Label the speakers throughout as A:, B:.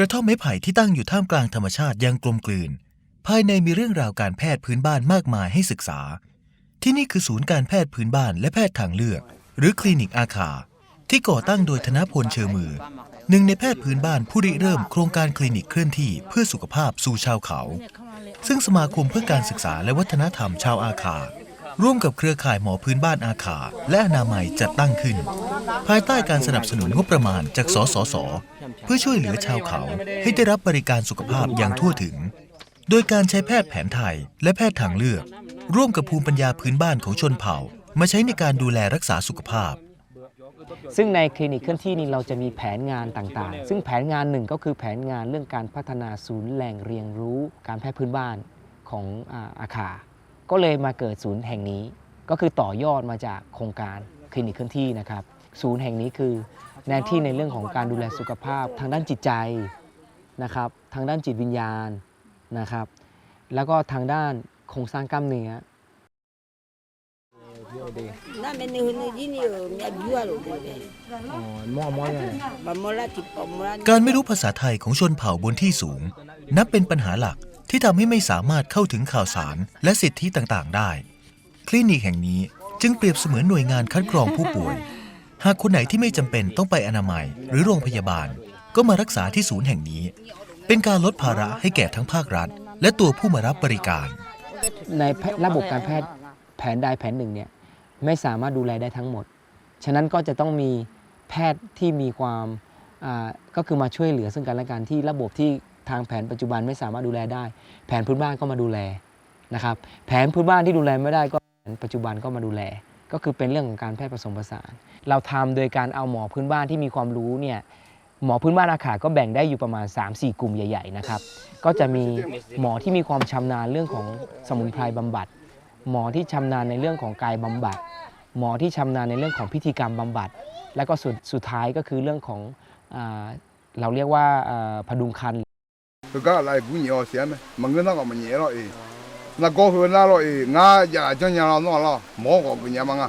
A: กระท่อมไม้ไผ่ที่ตั้งอยู่ท่ามกลางธรรมชาติยังกลมกลืน ภายในมีเรื่องราวการแพทย์พื้นบ้านมากมายให้ศึกษา ที่นี่คือศูนย์การแพทย์พื้นบ้านและแพทย์ทางเลือก หรือคลินิกอาคา ที่ก่อตั้งโดยธนพลเชอมือ หนึ่งในแพทย์พื้นบ้านผู้ริเริ่มโครงการคลินิกเคลื่อนที่เพื่อสุขภาพสู่ชาวเขา ซึ่งสมาคมเพื่อการศึกษาและวัฒนธรรมชาวอาคา ร่วมกับเครือข่ายหมอพื้นบ้านอาคา และอนามัยจัดตั้งขึ้น ภายใต้การสนับสนุนงบประมาณจากสสส เพื่อช่วยเหลือชาวเขาให้ได้รับบริการสุขภาพอย่างทั่วถึง โดยการใช้แพทย์แผนไทยและแพทย์ทางเลือก ร่วมกับภูมิปัญญาพื้นบ้านของชนเผ่า มาใช้ในการดูแลรักษาสุขภาพ
B: ซึ่งในคลินิกเคลื่อนที่นี้เราจะมีแผนงานต่างๆ ซึ่งแผนงานหนึ่งก็คือแผนงานเรื่องการพัฒนาศูนย์แหล่งเรียนรู้การแพทย์พื้นบ้านของอาอาคา ก็เลยมาเกิดศูนย์แห่งนี้ ก็คือต่อยอดมาจากโครงการคลินิกเคลื่อนที่นะครับ ศูนย์แห่งนี้คือ แนวที่ในเรื่องของการดูแลสุขภาพทางด้านจิตใจนะครับทางด้านจิตวิญญาณนะครับ แล้วก็ทางด้านโครงสร้างกล้ามเนื้อ
C: na me ne hono jini o mi abua lo de be
B: มอมอยังไง
C: ba mola ti pa mola
A: การไม่รู้ภาษาไทยของชนเผ่าบนที่สูง นับเป็นปัญหาหลักที่ทำให้ไม่สามารถเข้าถึงข่าวสารและสิทธิต่างๆได้ คลินิกแห่งนี้จึงเปรียบเสมือนหน่วยงานคัดกรองผู้ป่วย หากคนไหนที่ไม่จำเป็นต้องไปอนามัยหรือโรงพยาบาล ก็มารักษาที่ศูนย์แห่งนี้ เป็นการลดภาระให้แก่ทั้งภาครัฐ และตัวผู้มารับบริการ
B: ในระบบการแพทย์แผนใดแผนหนึ่งเนี่ยไม่สามารถดูแลได้ทั้งหมด ฉะนั้นก็จะต้องมีแพทย์ที่มีความก็คือมาช่วยเหลือซึ่งกันและกันที่ระบบที่ทางแผนปัจจุบันไม่สามารถดูแลได้ แผนพื้นบ้านก็มาดูแลนะครับ แผนพื้นบ้านที่ดูแลไม่ได้ก็แผนปัจจุบันก็มาดูแล ก็คือเป็นเรื่องของการแพทย์ผสมผสาน เราทำโดยการเอาหมอพื้นบ้านที่มีความรู้เนี่ยหมอพื้นบ้านอาขาก็แบ่งได้อยู่ประมาณ 3-4 กลุ่มใหญ่ ๆ นะครับ ก็จะมีหมอที่มีความชำนาญเรื่องของสมุนไพรบำบัด หมอที่ชำนาญในเรื่องของกายบำบัด หมอที่ชำนาญในเรื่องของพิธีกรรมบำบัด และก็สุดสุดท้ายก็คือเรื่องของเราเรียกว่าพดุงคัน
D: ก็อะไรผู้หญิงเสียไหมมันก็ต้องออกมาเหนียวเลย ကောဟလာတော့အေးငါကြာကြညာတော့တော့မောကောပညာမငါ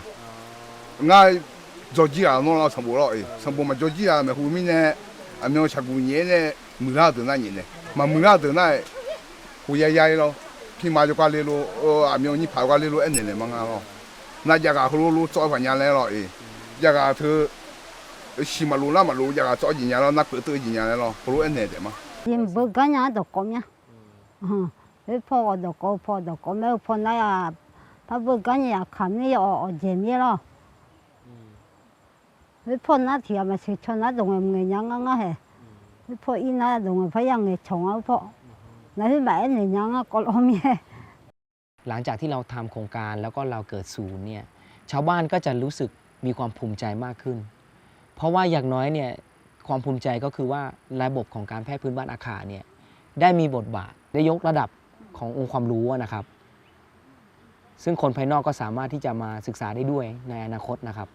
D: ငါကြောကြီးရတော့ဆံဘောတော့အေးဆံဘောမကြောကြီးရမယ်ဟူမင်းနဲ့အမျိုးချက်ကူညင်းနဲ့မူလာတူနိုင်နေမမူလာတူနိုင်ဟူရရရတော့ပြမကြကွာလေးလို့အမျိုးကြီးဖာကွာလေးလို့အနေနဲ့မငါတော့နာကြကခလိုလိုစောပညာလဲတော့အေးကြကသူရှိမလို့လားမလို့ကြကစောကြီးညာတော့နတ်ပတူကြီးညာလဲတော့ခလိုအနေတယ်မှာ
E: Yin bu Ganya do komya. Ve po do ko po do ko me po na ya pa bu ganya ya kami o o jemi lo. Ve po na ti ya ma se cho na do ngem nge nyang nga he. Ve po i na do nge pa yang nge chong a po. Na hi ba ne nyang a ko lo mi he.
B: หลังจากที่เราทำโครงการแล้วก็เราเกิดศูนย์เนี่ยชาวบ้านก็จะรู้สึกมีความภูมิใจมากขึ้น เพราะว่าอย่างน้อยเนี่ยความภูมิใจก็คือว่าระบบของการแพทย์พื้นบ้านอาคาเนี่ยได้มีบทบาทได้ยกระดับ ขององค์ความรู้นะครับ ซึ่งคนภายนอกก็สามารถที่จะมาศึกษาได้ด้วยในอนาคตนะครับ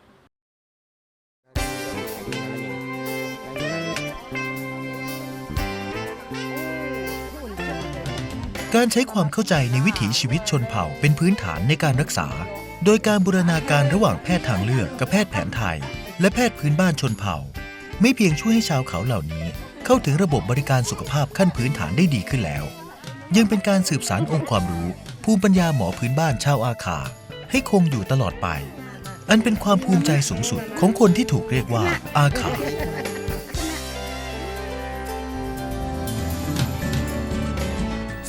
A: การใช้ความเข้าใจในวิถีชีวิตชนเผ่าเป็นพื้นฐานในการรักษา โดยการบูรณาการระหว่างแพทย์ทางเลือกกับแพทย์แผนไทย และแพทย์พื้นบ้านชนเผ่า ไม่เพียงช่วยให้ชาวเขาเหล่านี้ เข้าถึงระบบบริการสุขภาพขั้นพื้นฐานได้ดีขึ้นแล้ว ยังเป็นการสืบสานองค์ความรู้ ภูมิปัญญาหมอพื้นบ้านชาวอาคา ให้คงอยู่ตลอดไป อันเป็นความภูมิใจสูงสุดของคนที่ถูกเรียกว่าอาคา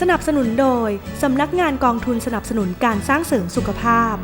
F: สนับสนุนโดย สำนักงานกองทุนสนับสนุนการสร้างเสริมสุขภาพ